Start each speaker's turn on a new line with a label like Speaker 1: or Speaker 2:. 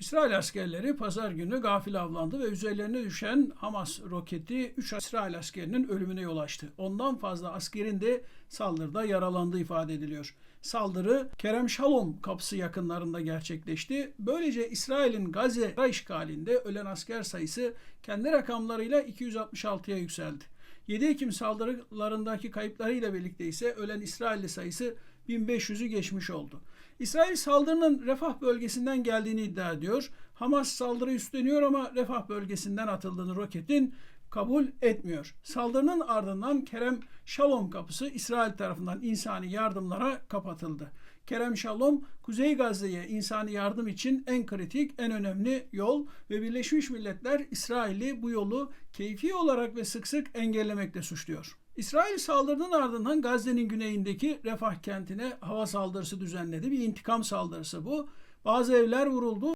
Speaker 1: İsrail askerleri pazar günü gafil avlandı ve üzerlerine düşen Hamas roketi 3 İsrail askerinin ölümüne yol açtı. Ondan fazla askerin de saldırıda yaralandığı ifade ediliyor. Saldırı Kerem Shalom kapısı yakınlarında gerçekleşti. Böylece İsrail'in Gazze işgalinde ölen asker sayısı kendi rakamlarıyla 266'ya yükseldi. 7 Ekim saldırılarındaki kayıplarıyla birlikte ise ölen İsrailli sayısı 1500'ü geçmiş oldu. İsrail saldırının Refah bölgesinden geldiğini iddia ediyor. Hamas saldırı üstleniyor ama Refah bölgesinden atıldığını roketin kabul etmiyor. Saldırının ardından Kerem Shalom kapısı İsrail tarafından insani yardımlara kapatıldı. Kerem Shalom, Kuzey Gazze'ye insani yardım için en kritik, en önemli yol ve Birleşmiş Milletler İsrail'i bu yolu keyfi olarak ve sık sık engellemekle suçluyor. İsrail saldırının ardından Gazze'nin güneyindeki Refah kentine hava saldırısı düzenledi. Bir intikam saldırısı bu. Bazı evler vuruldu.